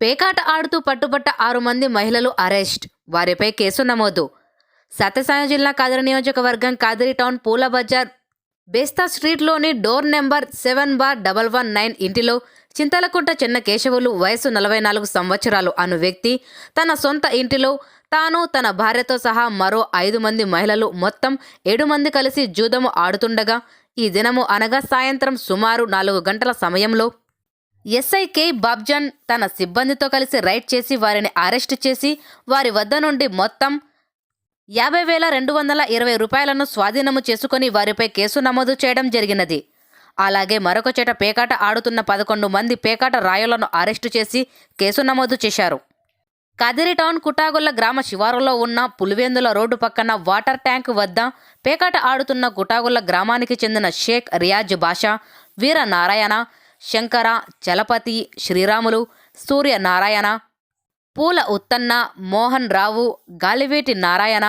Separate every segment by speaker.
Speaker 1: పేకాట ఆడుతూ పట్టుబట్ట ఆరు మంది మహిళలు అరెస్ట్. వారిపై కేసు నమోదు. సత్యసాయి జిల్లా కాదిరి నియోజకవర్గం కాదిరి టౌన్ పూల బజార్ బేస్తా స్ట్రీట్లోని door number seven bar double one nine ఇంటిలో చింతలకుంట చిన్న కేశవులు వయసు నలభై నాలుగు సంవత్సరాలు అను వ్యక్తి తన సొంత ఇంటిలో తాను తన భార్యతో సహా మరో ఐదు మంది మహిళలు మొత్తం ఏడు మంది కలిసి జూదము ఆడుతుండగా ఈ దినము అనగా సాయంత్రం సుమారు నాలుగు గంటల సమయంలో ఎస్ఐకే బాబ్జాన్ తన సిబ్బందితో కలిసి రైడ్ చేసి వారిని అరెస్టు చేసి వారి వద్ద నుండి మొత్తం యాభై వేల రెండు వందల ఇరవై రూపాయలను స్వాధీనము చేసుకుని వారిపై కేసు నమోదు చేయడం జరిగినది. అలాగే మరొక చేట పేకాట ఆడుతున్న పదకొండు మంది పేకాట రాయులను అరెస్టు చేసి కేసు నమోదు చేశారు. కదిరి టౌన్ కుటాగుల్ల గ్రామ శివారులో ఉన్న పులివెందుల రోడ్డు పక్కన వాటర్ ట్యాంక్ వద్ద పేకాట ఆడుతున్న కుటాగుల్ల గ్రామానికి చెందిన షేక్ రియాజ్ బాషా వీర నారాయణ శంకర చలపతి శ్రీరాములు సూర్య నారాయణ పూల ఉత్తన్న మోహన్ రావు గాలివేటి నారాయణ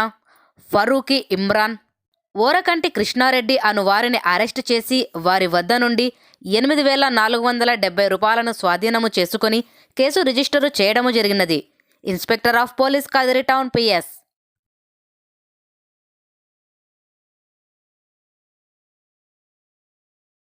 Speaker 1: ఫరూకి ఇమ్రాన్ ఓరకంటి కృష్ణారెడ్డి అను వారిని అరెస్టు చేసి వారి వద్ద నుండి ఎనిమిది వేల నాలుగు వందల డెబ్బై రూపాయలను స్వాధీనము చేసుకుని కేసు రిజిస్టరు చేయడము జరిగినది. Inspector of police Kadiri town PS